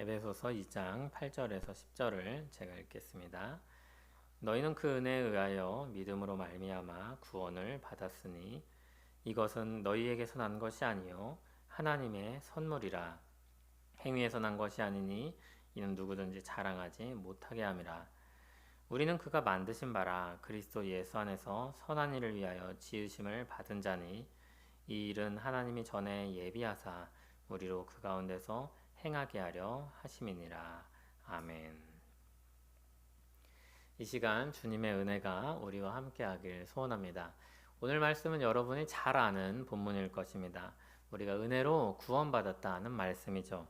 에베소서 2장 8절에서 10절을 제가 읽겠습니다. 너희는 그 은혜에 의하여 믿음으로 말미암아 구원을 받았으니 이것은 너희에게서 난 것이 아니요 하나님의 선물이라 행위에서 난 것이 아니니 이는 누구든지 자랑하지 못하게 함이라 우리는 그가 만드신 바라 그리스도 예수 안에서 선한 일을 위하여 지으심을 받은 자니 이 일은 하나님이 전에 예비하사 우리로 그 가운데서 행하게 하려 하심이니라 아멘. 이 시간 주님의 은혜가 우리와 함께 하길 소원합니다. 오늘 말씀은 여러분이 잘 아는 본문일 것입니다. 우리가 은혜로 구원받았다는 말씀이죠.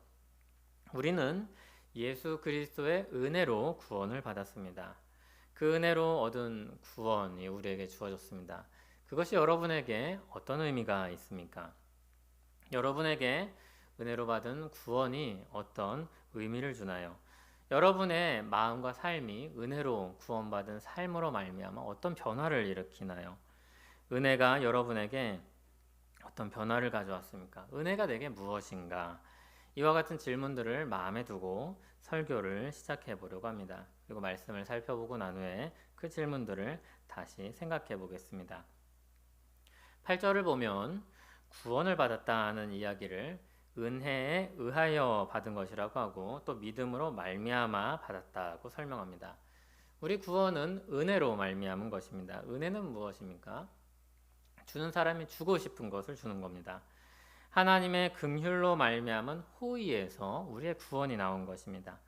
우리는 예수 그리스도의 은혜로 구원을 받았습니다. 그 은혜로 얻은 구원이 우리에게 주어졌습니다. 그것이 여러분에게 어떤 의미가 있습니까? 여러분에게 은혜로 받은 구원이 어떤 의미를 주나요? 여러분의 마음과 삶이 은혜로 구원받은 삶으로 말미암아 어떤 변화를 일으키나요? 은혜가 여러분에게 어떤 변화를 가져왔습니까? 은혜가 내게 무엇인가? 이와 같은 질문들을 마음에 두고 설교를 시작해 보려고 합니다. 그리고 말씀을 살펴보고 난 후에 그 질문들을 다시 생각해 보겠습니다. 8절을 보면 구원을 받았다는 이야기를 은혜에 의하여 받은 것이라고 하고 또 믿음으로 말미암아 받았다고 설명합니다. 우리 구원은 은혜로 말미암은 것입니다. 은혜는 무엇입니까? 주는 사람이 주고 싶은 것을 주는 겁니다. 하나님의 긍휼로 말미암은 호의에서 우리의 구원이 나온 것입니다.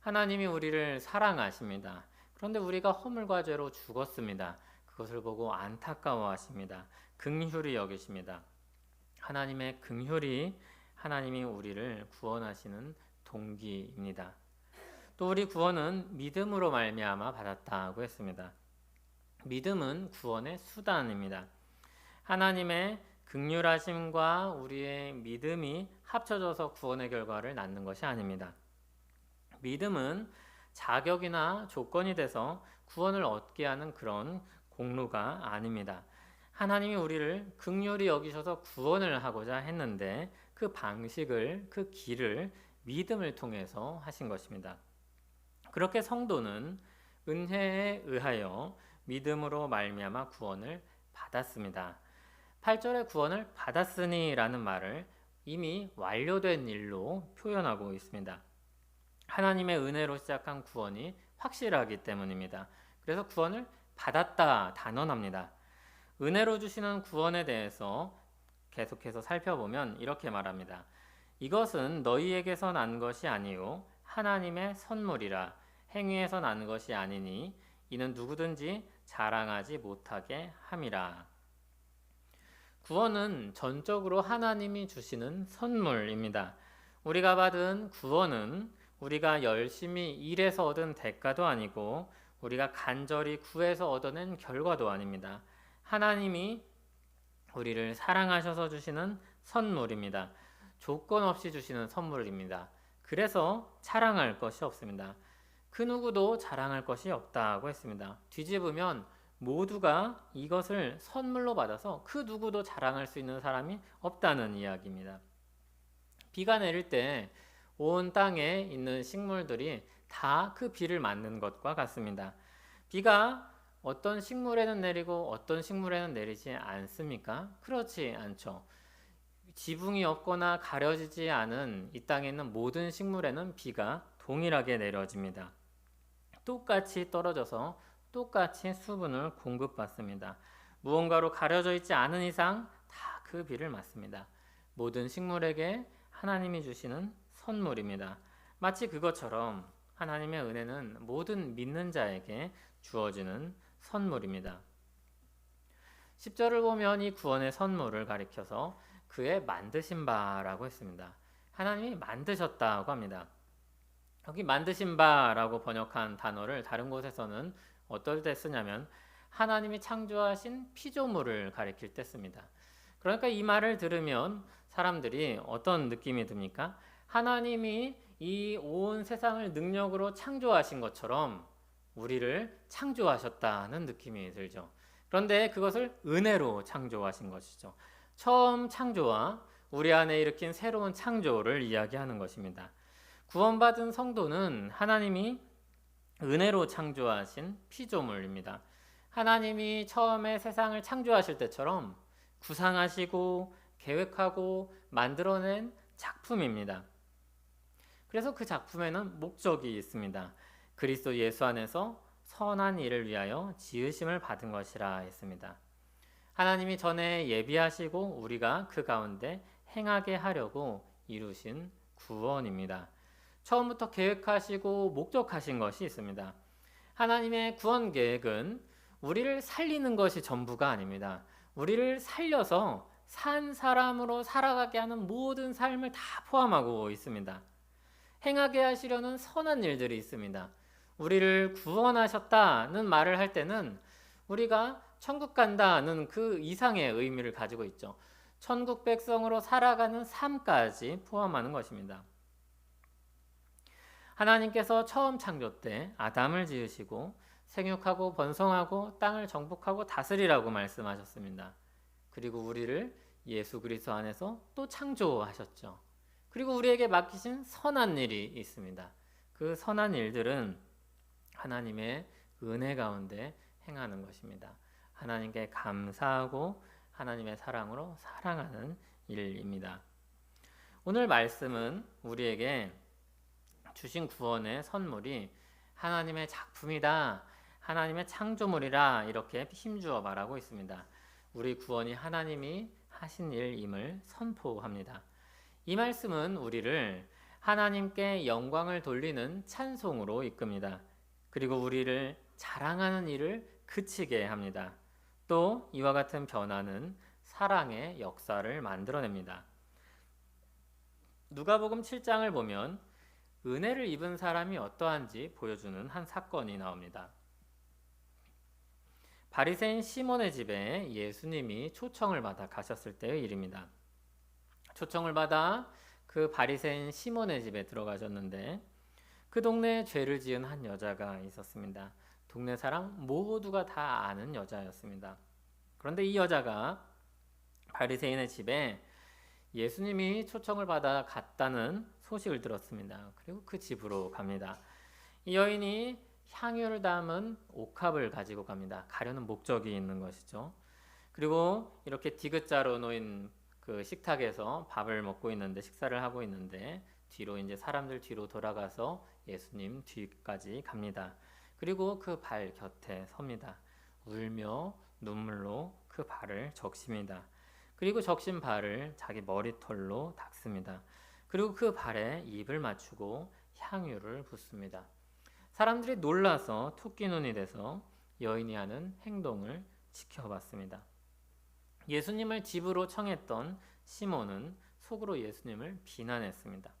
하나님이 우리를 사랑하십니다. 그런데 우리가 허물과 죄로 죽었습니다. 그것을 보고 안타까워하십니다. 긍휼히 여기십니다. 하나님의 긍휼이 하나님이 우리를 구원하시는 동기입니다. 또 우리 구원은 믿음으로 말미암아 받았다고 했습니다. 믿음은 구원의 수단입니다. 하나님의 극률하심과 우리의 믿음이 합쳐져서 구원의 결과를 낳는 것이 아닙니다. 믿음은 자격이나 조건이 돼서 구원을 얻게 하는 그런 공로가 아닙니다. 하나님이 우리를 극률이 여기셔서 구원을 하고자 했는데 그 방식을 그 길을 믿음을 통해서 하신 것입니다. 그렇게 성도는 은혜에 의하여 믿음으로 말미암아 구원을 받았습니다. 8절의 구원을 받았으니라는 말을 이미 완료된 일로 표현하고 있습니다. 하나님의 은혜로 시작한 구원이 확실하기 때문입니다. 그래서 구원을 받았다 단언합니다. 은혜로 주시는 구원에 대해서 계속해서 살펴보면 이렇게 말합니다. 이것은 너희에게서 난 것이 아니요 하나님의 선물이라 행위에서 난 것이 아니니 이는 누구든지 자랑하지 못하게 함이라. 구원은 전적으로 하나님이 주시는 선물입니다. 우리가 받은 구원은 우리가 열심히 일해서 얻은 대가도 아니고 우리가 간절히 구해서 얻어낸 결과도 아닙니다. 하나님이 우리를 사랑하셔서 주시는 선물입니다. 조건 없이 주시는 선물입니다. 그래서 자랑할 것이 없습니다. 그 누구도 자랑할 것이 없다고 했습니다. 뒤집으면 모두가 이것을 선물로 받아서 그 누구도 자랑할 수 있는 사람이 없다는 이야기입니다. 비가 내릴 때 온 땅에 있는 식물들이 다 그 비를 맞는 것과 같습니다. 비가 어떤 식물에는 내리고 어떤 식물에는 내리지 않습니까? 그렇지 않죠. 지붕이 없거나 가려지지 않은 이 땅에 있는 모든 식물에는 비가 동일하게 내려집니다. 똑같이 떨어져서 똑같이 수분을 공급받습니다. 무언가로 가려져 있지 않은 이상 다 그 비를 맞습니다. 모든 식물에게 하나님이 주시는 선물입니다. 마치 그것처럼 하나님의 은혜는 모든 믿는 자에게 주어지는 선물입니다. 10절을 보면 이 구원의 선물을 가리켜서 그의 만드신 바라고 했습니다. 하나님이 만드셨다고 합니다. 여기 만드신 바라고 번역한 단어를 다른 곳에서는 어떨 때 쓰냐면 하나님이 창조하신 피조물을 가리킬 때 씁니다. 그러니까 이 말을 들으면 사람들이 어떤 느낌이 듭니까? 하나님이 이 온 세상을 능력으로 창조하신 것처럼 우리를 창조하셨다는 느낌이 들죠. 그런데 그것을 은혜로 창조하신 것이죠. 처음 창조와 우리 안에 일으킨 새로운 창조를 이야기하는 것입니다. 구원받은 성도는 하나님이 은혜로 창조하신 피조물입니다. 하나님이 처음에 세상을 창조하실 때처럼 구상하시고 계획하고 만들어낸 작품입니다. 그래서 그 작품에는 목적이 있습니다. 그리스도 예수 안에서 선한 일을 위하여 지으심을 받은 것이라 했습니다. 하나님이 전에 예비하시고 우리가 그 가운데 행하게 하려고 이루신 구원입니다. 처음부터 계획하시고 목적하신 것이 있습니다. 하나님의 구원 계획은 우리를 살리는 것이 전부가 아닙니다. 우리를 살려서 산 사람으로 살아가게 하는 모든 삶을 다 포함하고 있습니다. 행하게 하시려는 선한 일들이 있습니다. 우리를 구원하셨다는 말을 할 때는 우리가 천국 간다는 그 이상의 의미를 가지고 있죠. 천국 백성으로 살아가는 삶까지 포함하는 것입니다. 하나님께서 처음 창조 때 아담을 지으시고 생육하고 번성하고 땅을 정복하고 다스리라고 말씀하셨습니다. 그리고 우리를 예수 그리스도 안에서 또 창조하셨죠. 그리고 우리에게 맡기신 선한 일이 있습니다. 그 선한 일들은 하나님의 은혜 가운데 행하는 것입니다. 하나님께 감사하고 하나님의 사랑으로 사랑하는 일입니다. 오늘 말씀은 우리에게 주신 구원의 선물이 하나님의 작품이다. 하나님의 창조물이라 이렇게 힘주어 말하고 있습니다. 우리 구원이 하나님이 하신 일임을 선포합니다. 이 말씀은 우리를 하나님께 영광을 돌리는 찬송으로 이끕니다. 그리고 우리를 자랑하는 일을 그치게 합니다. 또 이와 같은 변화는 사랑의 역사를 만들어냅니다. 누가복음 7장을 보면 은혜를 입은 사람이 어떠한지 보여주는 한 사건이 나옵니다. 바리새인 시몬의 집에 예수님이 초청을 받아 가셨을 때의 일입니다. 초청을 받아 그 바리새인 시몬의 집에 들어가셨는데 그 동네에 죄를 지은 한 여자가 있었습니다. 동네 사람 모두가 다 아는 여자였습니다. 그런데 이 여자가 바리새인의 집에 예수님이 초청을 받아 갔다는 소식을 들었습니다. 그리고 그 집으로 갑니다. 이 여인이 향유를 담은 옥합을 가지고 갑니다. 가려는 목적이 있는 것이죠. 그리고 이렇게 디귿자로 놓인 그 식탁에서 밥을 먹고 있는데 식사를 하고 있는데 뒤로 이제 사람들 뒤로 돌아가서 예수님 뒤까지 갑니다. 그리고 그 발 곁에 섭니다. 울며 눈물로 그 발을 적십니다. 그리고 적신 발을 자기 머리털로 닦습니다. 그리고 그 발에 입을 맞추고 향유를 붓습니다. 사람들이 놀라서 토끼 눈이 돼서 여인이 하는 행동을 지켜봤습니다. 예수님을 집으로 청했던 시몬은 속으로 예수님을 비난했습니다.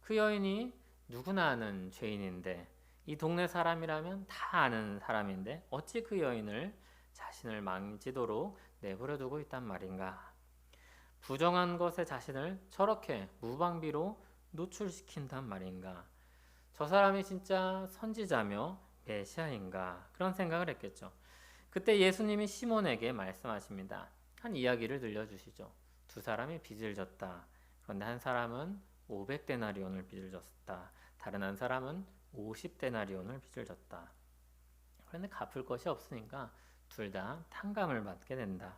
그 여인이 누구나 아는 죄인인데 이 동네 사람이라면 다 아는 사람인데 어찌 그 여인을 자신을 망치도록 내버려 두고 있단 말인가? 부정한 것에 자신을 저렇게 무방비로 노출시킨단 말인가? 저 사람이 진짜 선지자며 메시아인가? 그런 생각을 했겠죠. 그때 예수님이 시몬에게 말씀하십니다. 한 이야기를 들려주시죠. 두 사람이 빚을 졌다. 그런데 한 사람은 500데나리온을 빚을 졌다. 다른 한 사람은 50데나리온을 빚을 졌다. 그런데 갚을 것이 없으니까 둘 다 탕감을 받게 된다.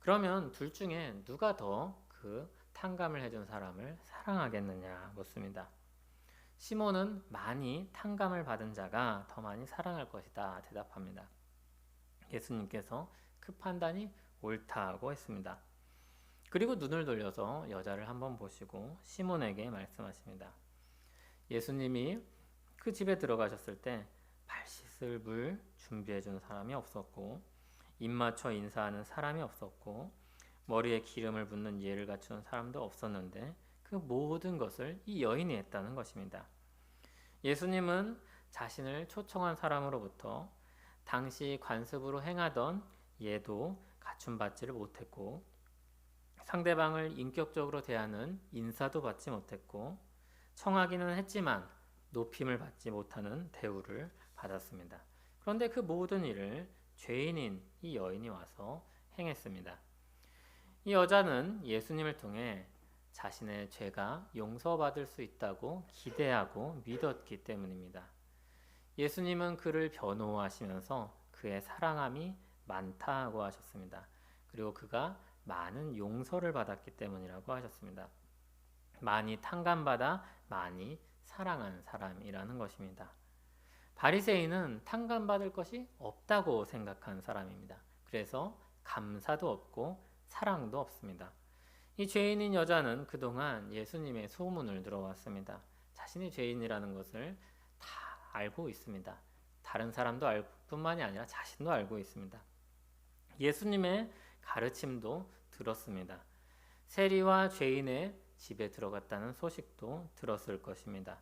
그러면 둘 중에 누가 더 그 탕감을 해준 사람을 사랑하겠느냐 묻습니다. 시몬은 많이 탕감을 받은 자가 더 많이 사랑할 것이다 대답합니다. 예수님께서 그 판단이 옳다고 했습니다. 그리고 눈을 돌려서 여자를 한번 보시고 시몬에게 말씀하십니다. 예수님이 그 집에 들어가셨을 때 발 씻을 물 준비해 준 사람이 없었고 입 맞춰 인사하는 사람이 없었고 머리에 기름을 붓는 예를 갖추는 사람도 없었는데 그 모든 것을 이 여인이 했다는 것입니다. 예수님은 자신을 초청한 사람으로부터 당시 관습으로 행하던 예도 갖춤 받지를 못했고 상대방을 인격적으로 대하는 인사도 받지 못했고 청하기는 했지만 높임을 받지 못하는 대우를 받았습니다. 그런데 그 모든 일을 죄인인 이 여인이 와서 행했습니다. 이 여자는 예수님을 통해 자신의 죄가 용서받을 수 있다고 기대하고 믿었기 때문입니다. 예수님은 그를 변호하시면서 그의 사랑함이 많다고 하셨습니다. 그리고 그가 많은 용서를 받았기 때문이라고 하셨습니다. 많이 탕감받아 많이 사랑한 사람이라는 것입니다. 바리새인은 탕감받을 것이 없다고 생각한 사람입니다. 그래서 감사도 없고 사랑도 없습니다. 이 죄인인 여자는 그동안 예수님의 소문을 들어왔습니다. 자신이 죄인이라는 것을 다 알고 있습니다. 다른 사람도 알 뿐만이 아니라 자신도 알고 있습니다. 예수님의 가르침도 들었습니다. 세리와 죄인의 집에 들어갔다는 소식도 들었을 것입니다.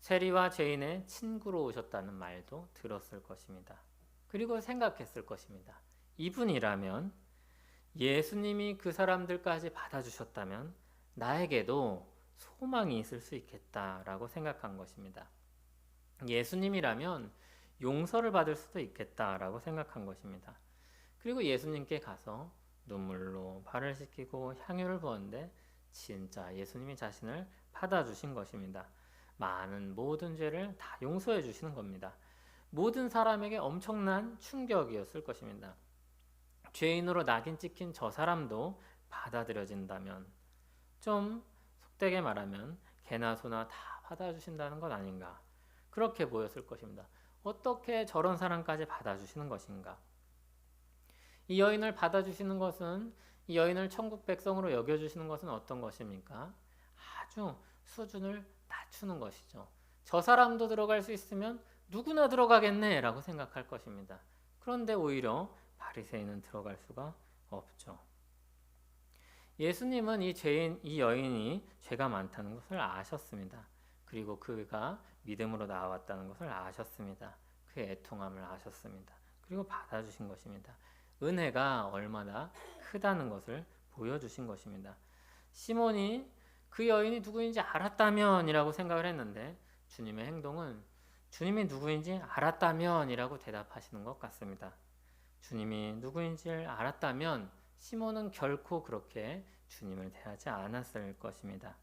세리와 죄인의 친구로 오셨다는 말도 들었을 것입니다. 그리고 생각했을 것입니다. 이분이라면 예수님이 그 사람들까지 받아주셨다면 나에게도 소망이 있을 수 있겠다라고 생각한 것입니다. 예수님이라면 용서를 받을 수도 있겠다라고 생각한 것입니다. 그리고 예수님께 가서 눈물로 발을 씻기고 향유를 부었는데 진짜 예수님이 자신을 받아주신 것입니다. 많은 모든 죄를 다 용서해 주시는 겁니다. 모든 사람에게 엄청난 충격이었을 것입니다. 죄인으로 낙인 찍힌 저 사람도 받아들여진다면 좀 속되게 말하면 개나 소나 다 받아주신다는 것 아닌가 그렇게 보였을 것입니다. 어떻게 저런 사람까지 받아주시는 것인가? 이 여인을 받아주시는 것은 이 여인을 천국 백성으로 여겨주시는 것은 어떤 것입니까? 아주 수준을 낮추는 것이죠. 저 사람도 들어갈 수 있으면 누구나 들어가겠네라고 생각할 것입니다. 그런데 오히려 바리새인은 들어갈 수가 없죠. 예수님은 이 죄인 이 여인이 죄가 많다는 것을 아셨습니다. 그리고 그가 믿음으로 나왔다는 것을 아셨습니다. 그의 애통함을 아셨습니다. 그리고 받아주신 것입니다. 은혜가 얼마나 크다는 것을 보여주신 것입니다. 시몬이 그 여인이 누구인지 알았다면이라고 생각을 했는데 주님의 행동은 주님이 누구인지 알았다면이라고 대답하시는 것 같습니다. 주님이 누구인지를 알았다면 시몬은 결코 그렇게 주님을 대하지 않았을 것입니다.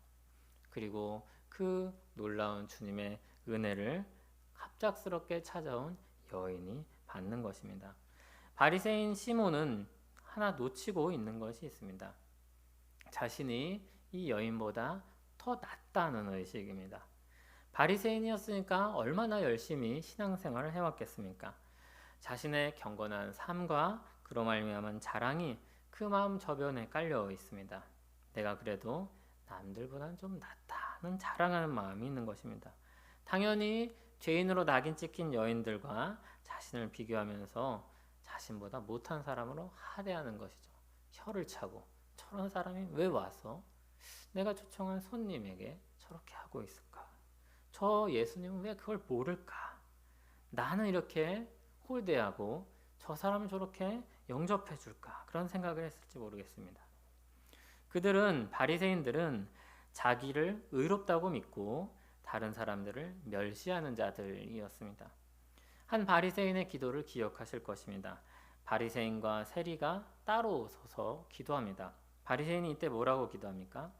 그리고 그 놀라운 주님의 은혜를 갑작스럽게 찾아온 여인이 받는 것입니다. 바리새인 시몬은 하나 놓치고 있는 것이 있습니다. 자신이 이 여인보다 더 낫다는 의식입니다. 바리새인이었으니까 얼마나 열심히 신앙생활을 해왔겠습니까? 자신의 경건한 삶과 그로 말미암은 자랑이 그 마음 저변에 깔려 있습니다. 내가 그래도 남들보다는 좀 낫다는 자랑하는 마음이 있는 것입니다. 당연히 죄인으로 낙인 찍힌 여인들과 자신을 비교하면서 자신보다 못한 사람으로 하대하는 것이죠. 혀를 차고 저런 사람이 왜 와서 내가 초청한 손님에게 저렇게 하고 있을까? 저 예수님은 왜 그걸 모를까? 나는 이렇게 홀대하고 저 사람을 저렇게 영접해 줄까? 그런 생각을 했을지 모르겠습니다. 그들은 바리새인들은 자기를 의롭다고 믿고 다른 사람들을 멸시하는 자들이었습니다. 한 바리새인의 기도를 기억하실 것입니다. 바리새인과 세리가 따로 서서 기도합니다. 바리새인이 이때 뭐라고 기도합니까?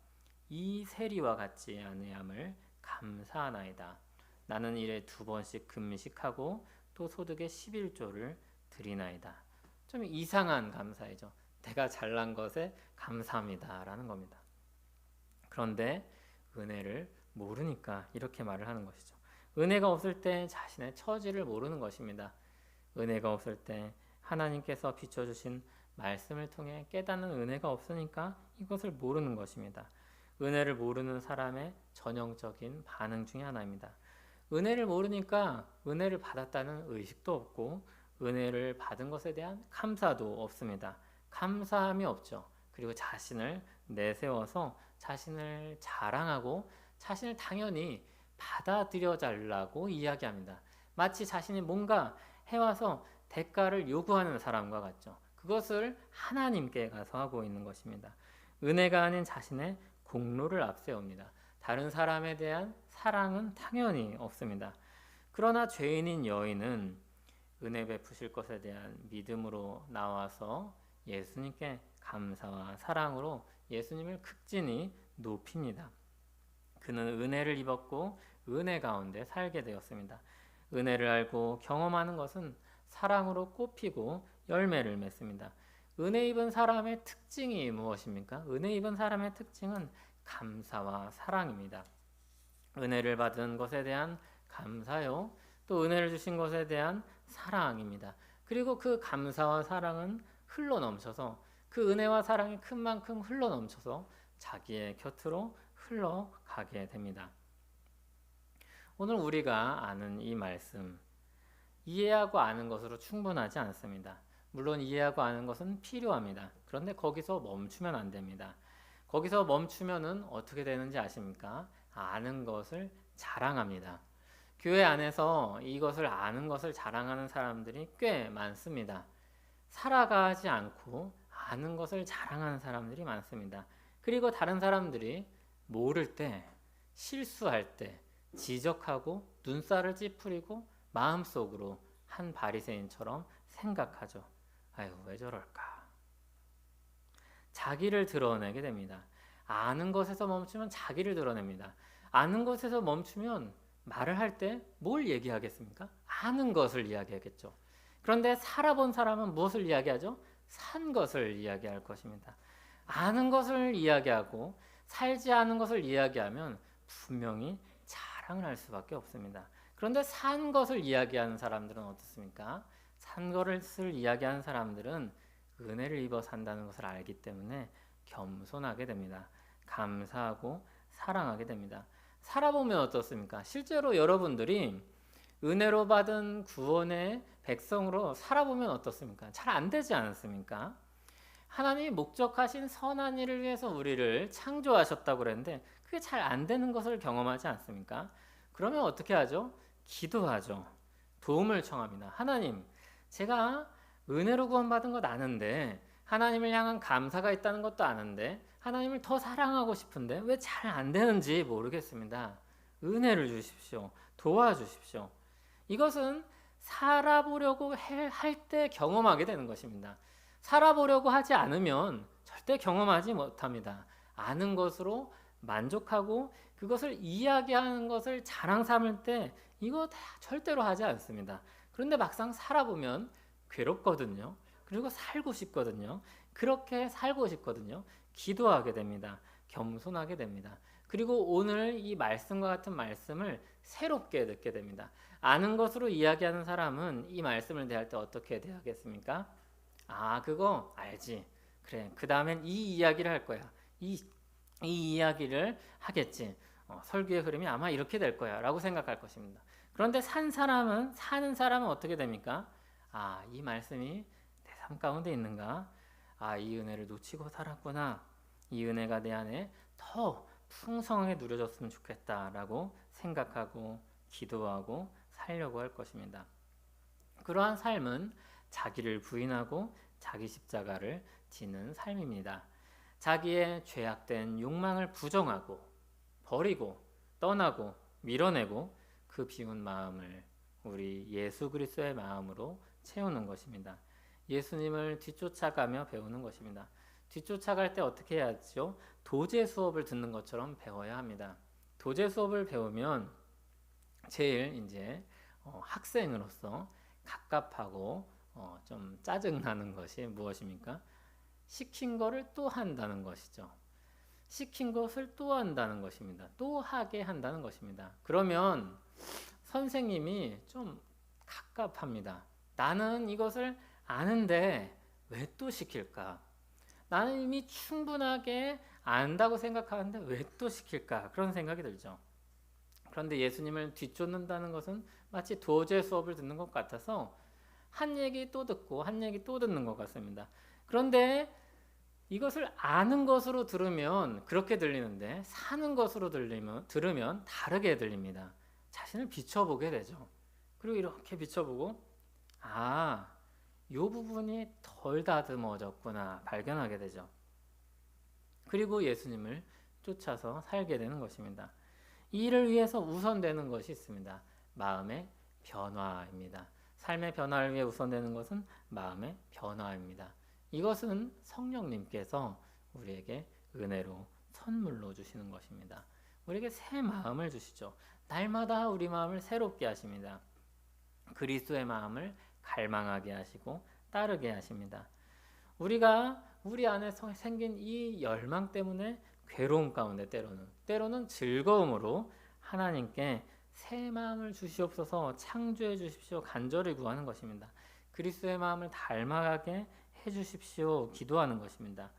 이 세리와 같지 않으함을 감사하나이다. 나는 일에 두 번씩 금식하고 또 소득의 11조를 드리나이다. 좀 이상한 감사이죠. 내가 잘난 것에 감사합니다라는 겁니다. 그런데 은혜를 모르니까 이렇게 말을 하는 것이죠. 은혜가 없을 때 자신의 처지를 모르는 것입니다. 은혜가 없을 때 하나님께서 비춰주신 말씀을 통해 깨닫는 은혜가 없으니까 이것을 모르는 것입니다. 은혜를 모르는 사람의 전형적인 반응 중의 하나입니다. 은혜를 모르니까 은혜를 받았다는 의식도 없고 은혜를 받은 것에 대한 감사도 없습니다. 감사함이 없죠. 그리고 자신을 내세워서 자신을 자랑하고 자신을 당연히 받아들여 달라고 이야기합니다. 마치 자신이 뭔가 해와서 대가를 요구하는 사람과 같죠. 그것을 하나님께 가서 하고 있는 것입니다. 은혜가 아닌 자신의 공로를 앞세웁니다. 다른 사람에 대한 사랑은 당연히 없습니다. 그러나 죄인인 여인은 은혜 베푸실 것에 대한 믿음으로 나와서 예수님께 감사와 사랑으로 예수님을 극진히 높입니다. 그는 은혜를 입었고 은혜 가운데 살게 되었습니다. 은혜를 알고 경험하는 것은 사랑으로 꽃피고 열매를 맺습니다. 은혜 입은 사람의 특징이 무엇입니까? 은혜 입은 사람의 특징은 감사와 사랑입니다. 은혜를 받은 것에 대한 감사요. 또 은혜를 주신 것에 대한 사랑입니다. 그리고 그 감사와 사랑은 흘러 넘쳐서 그 은혜와 사랑이 큰 만큼 흘러 넘쳐서 자기의 곁으로 흘러가게 됩니다. 오늘 우리가 아는 이 말씀, 이해하고 아는 것으로 충분하지 않습니다. 물론 이해하고 아는 것은 필요합니다. 그런데 거기서 멈추면 안 됩니다. 거기서 멈추면은 어떻게 되는지 아십니까? 아는 것을 자랑합니다. 교회 안에서 이것을 아는 것을 자랑하는 사람들이 꽤 많습니다. 살아가지 않고 아는 것을 자랑하는 사람들이 많습니다. 그리고 다른 사람들이 모를 때, 실수할 때, 지적하고 눈살을 찌푸리고 마음속으로 한 바리새인처럼 생각하죠. 아유, 왜 저럴까? 자기를 드러내게 됩니다. 아는 것에서 멈추면 자기를 드러냅니다. 아는 것에서 멈추면 말을 할 때 뭘 얘기하겠습니까? 아는 것을 이야기하겠죠. 그런데 살아본 사람은 무엇을 이야기하죠? 산 것을 이야기할 것입니다. 아는 것을 이야기하고 살지 않은 것을 이야기하면 분명히 자랑을 할 수밖에 없습니다. 그런데 산 것을 이야기하는 사람들은 어떻습니까? 산 것을 이야기하는 사람들은 은혜를 입어 산다는 것을 알기 때문에 겸손하게 됩니다. 감사하고 사랑하게 됩니다. 살아보면 어떻습니까? 실제로 여러분들이 은혜로 받은 구원의 백성으로 살아보면 어떻습니까? 잘 안 되지 않습니까? 하나님이 목적하신 선한 일을 위해서 우리를 창조하셨다고 그랬는데 그게 잘 안 되는 것을 경험하지 않습니까? 그러면 어떻게 하죠? 기도하죠. 도움을 청합니다. 하나님, 제가 은혜로 구원받은 것 아는데 하나님을 향한 감사가 있다는 것도 아는데 하나님을 더 사랑하고 싶은데 왜 잘 안 되는지 모르겠습니다. 은혜를 주십시오. 도와주십시오. 이것은 살아보려고 할 때 경험하게 되는 것입니다. 살아보려고 하지 않으면 절대 경험하지 못합니다. 아는 것으로 만족하고 그것을 이야기하는 것을 자랑 삼을 때 이거 다 절대로 하지 않습니다. 그런데 막상 살아보면 괴롭거든요. 그리고 살고 싶거든요. 그렇게 살고 싶거든요. 기도하게 됩니다. 겸손하게 됩니다. 그리고 오늘 이 말씀과 같은 말씀을 새롭게 듣게 됩니다. 아는 것으로 이야기하는 사람은 이 말씀을 대할 때 어떻게 대하겠습니까? 아, 그거 알지. 그래. 그 다음엔 이 이야기를 할 거야. 이, 이 이야기를 하겠지. 어, 설교의 흐름이 아마 이렇게 될 거야. 라고 생각할 것입니다. 그런데 산 사람은, 사는 사람은 어떻게 됩니까? 아, 이 말씀이 내 삶 가운데 있는가? 아, 이 은혜를 놓치고 살았구나. 이 은혜가 내 안에 더 풍성하게 누려졌으면 좋겠다 라고 생각하고 기도하고 살려고 할 것입니다. 그러한 삶은 자기를 부인하고 자기 십자가를 지는 삶입니다. 자기의 죄악된 욕망을 부정하고 버리고 떠나고 밀어내고 그 비운 마음을 우리 예수 그리스도의 마음으로 채우는 것입니다. 예수님을 뒤쫓아가며 배우는 것입니다. 뒤쫓아갈 때 어떻게 해야 죠? 도제 수업을 듣는 것처럼 배워야 합니다. 도제 수업을 배우면 제일 이제 어, 학생으로서 갑갑하고 어, 좀 짜증 나는 것이 무엇입니까? 시킨 거를 또 한다는 것이죠. 시킨 것을 또 한다는 것입니다. 또 하게 한다는 것입니다. 그러면 선생님이 좀 갑갑합니다. 나는 이것을 아는데 왜 또 시킬까? 나는 이미 충분하게 안다고 생각하는데 왜 또 시킬까? 그런 생각이 들죠. 그런데 예수님을 뒤쫓는다는 것은 마치 도제 수업을 듣는 것 같아서 한 얘기 또 듣고 한 얘기 또 듣는 것 같습니다. 그런데 이것을 아는 것으로 들으면 그렇게 들리는데 사는 것으로 들리면 들으면 다르게 들립니다. 자신을 비춰보게 되죠. 그리고 이렇게 비춰보고 아, 요 부분이 덜 다듬어졌구나 발견하게 되죠. 그리고 예수님을 쫓아서 살게 되는 것입니다. 이 일을 위해서 우선되는 것이 있습니다. 마음의 변화입니다. 삶의 변화를 위해 우선되는 것은 마음의 변화입니다. 이것은 성령님께서 우리에게 은혜로 선물로 주시는 것입니다. 우리에게 새 마음을 주시죠. 날마다 우리 마음을 새롭게 하십니다. 그리스도의 마음을 갈망하게 하시고 따르게 하십니다. 우리가 우리 안에 생긴 이 열망 때문에 괴로움 가운데 때로는 때로는 즐거움으로 하나님께 새 마음을 주시옵소서 창조해 주십시오 간절히 구하는 것입니다. 그리스도의 마음을 닮아가게 해 주십시오 기도하는 것입니다.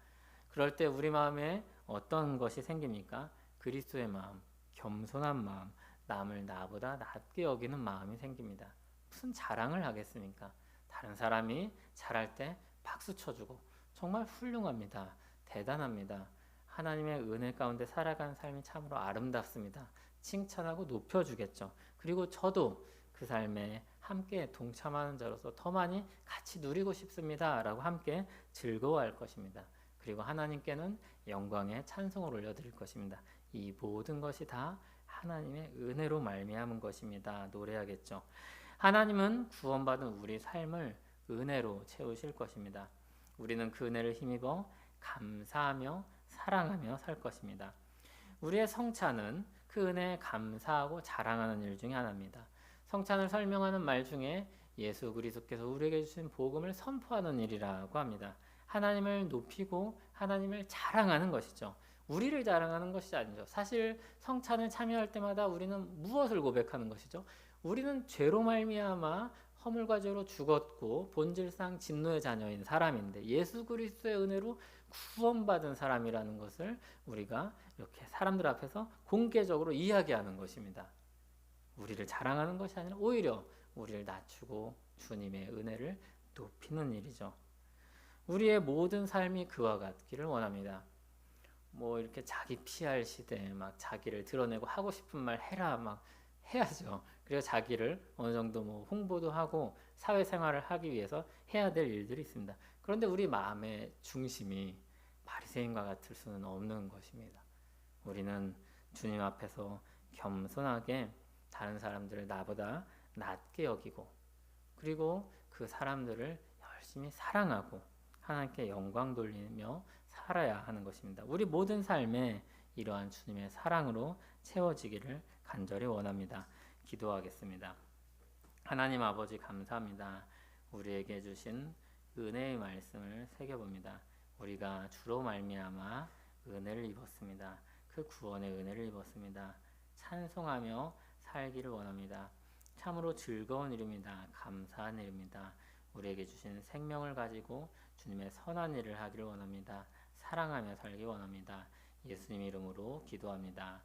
그럴 때 우리 마음에 어떤 것이 생깁니까? 그리스도의 마음, 겸손한 마음, 남을 나보다 낮게 여기는 마음이 생깁니다. 무슨 자랑을 하겠습니까? 다른 사람이 잘할 때 박수 쳐주고 정말 훌륭합니다. 대단합니다. 하나님의 은혜 가운데 살아가는 삶이 참으로 아름답습니다. 칭찬하고 높여주겠죠. 그리고 저도 그 삶에 함께 동참하는 자로서 더 많이 같이 누리고 싶습니다. 라고 함께 즐거워할 것입니다. 그리고 하나님께는 영광의 찬송을 올려드릴 것입니다. 이 모든 것이 다 하나님의 은혜로 말미암은 것입니다. 노래하겠죠. 하나님은 구원받은 우리 삶을 은혜로 채우실 것입니다. 우리는 그 은혜를 힘입어 감사하며 사랑하며 살 것입니다. 우리의 성찬은 그 은혜에 감사하고 자랑하는 일 중에 하나입니다. 성찬을 설명하는 말 중에 예수 그리스도께서 우리에게 주신 복음을 선포하는 일이라고 합니다. 하나님을 높이고 하나님을 자랑하는 것이죠. 우리를 자랑하는 것이 아니죠. 사실 성찬을 참여할 때마다 우리는 무엇을 고백하는 것이죠? 우리는 죄로 말미암아 허물과 죄로 죽었고 본질상 진노의 자녀인 사람인데 예수 그리스도의 은혜로 구원받은 사람이라는 것을 우리가 이렇게 사람들 앞에서 공개적으로 이야기하는 것입니다. 우리를 자랑하는 것이 아니라 오히려 우리를 낮추고 주님의 은혜를 높이는 일이죠. 우리의 모든 삶이 그와 같기를 원합니다. 뭐 이렇게 자기 피할 시대에 막 자기를 드러내고 하고 싶은 말 해라 막 해야죠. 그리고 자기를 어느 정도 뭐 홍보도 하고 사회생활을 하기 위해서 해야 될 일들이 있습니다. 그런데 우리 마음의 중심이 바리새인과 같을 수는 없는 것입니다. 우리는 주님 앞에서 겸손하게 다른 사람들을 나보다 낮게 여기고 그리고 그 사람들을 열심히 사랑하고 하나님께 영광 돌리며 살아야 하는 것입니다. 우리 모든 삶에 이러한 주님의 사랑으로 채워지기를 간절히 원합니다. 기도하겠습니다. 하나님 아버지 감사합니다. 우리에게 주신 은혜의 말씀을 새겨봅니다. 우리가 주로 말미암아 은혜를 입었습니다. 그 구원의 은혜를 입었습니다. 찬송하며 살기를 원합니다. 참으로 즐거운 일입니다. 감사한 일입니다. 우리에게 주신 생명을 가지고 주님의 선한 일을 하기를 원합니다. 사랑하며 살기 원합니다. 예수님 이름으로 기도합니다.